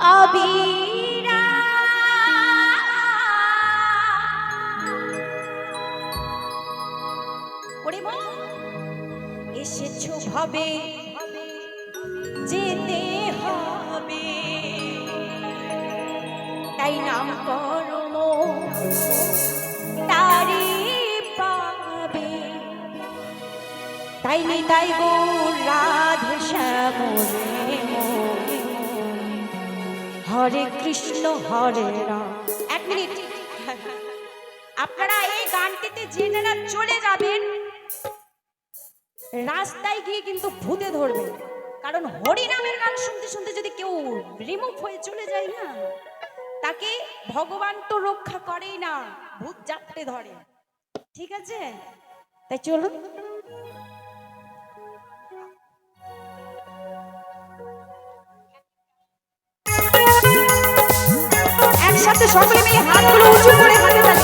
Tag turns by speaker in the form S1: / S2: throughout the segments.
S1: ভাবিরা ওরে মা এসেছ যেতে হবে। তাই নাম তারি পাবে। তাই গৌর রাধে শ্যামরে হরে কৃষ্ণ, হরে রাম। এক মিনিট। আপনারা এই গানটিতে জেনে না, চলে যাবেন। রাস্তায় গিয়ে কিন্তু ভূতে ধরবে কারণ হরিনামের গান শুনতে শুনতে যদি কেউ রিমুভ হয়ে চলে যায় না, তাকে ভগবান তো রক্ষা করেই না, ভূত জাপটে ধরে। ঠিক আছে? তাই চলুন। একসাথে সকলে মিলে হাতগুলো উঁচু করে হাতে তালি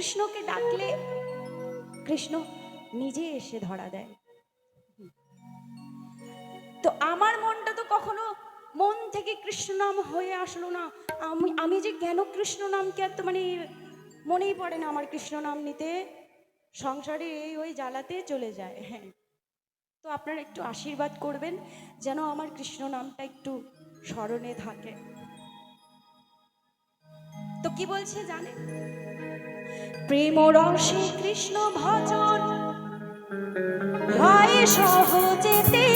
S1: কৃষ্ণকে ডাকলে কৃষ্ণ নিজে এসে ধরা দেয়। তো আমার মনটা তো কখনো মন থেকে কৃষ্ণ নাম হয়ে আসলো না। আমি আমি যে কেন কৃষ্ণ নামকে এত মানে মনেই পড়ে না আমার কৃষ্ণ নাম নিতে। সংসারে এই ওই জ্বালাতে চলে যায় হ্যাঁ। তো আপনারা একটু আশীর্বাদ করবেন যেন আমার কৃষ্ণ নামটা একটু স্মরণে থাকে। তো কি বলছে জানে প্রেম রসে কৃষ্ণ ভজন। হয় সহজেতে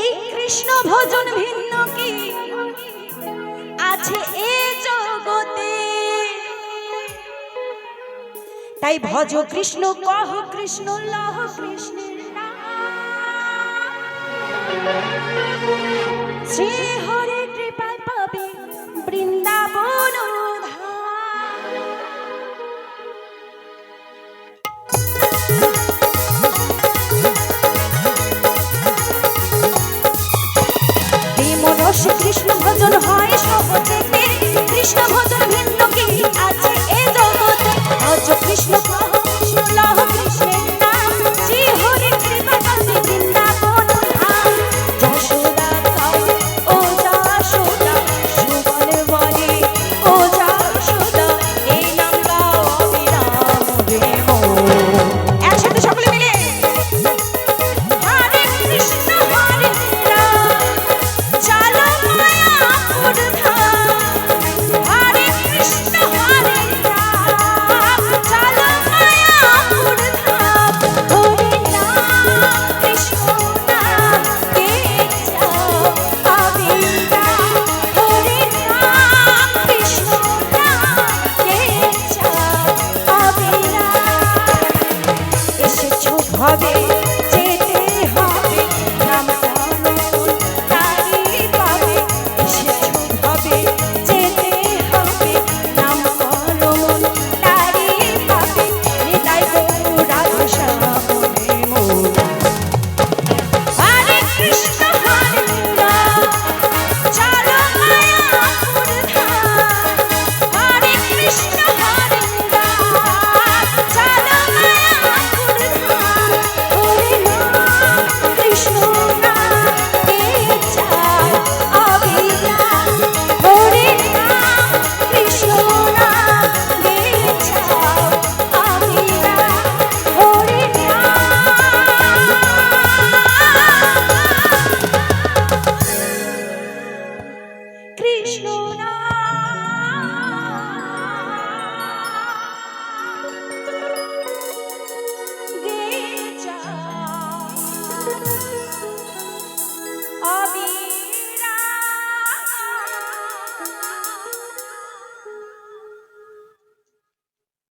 S1: এই কৃষ্ণ ভজন ভিন্ন কি? আছে এ জগতে। তাই ভজ কৃষ্ণ, কহ কৃষ্ণ, লহ কৃষ্ণের নাম। শ্রী সহজেতে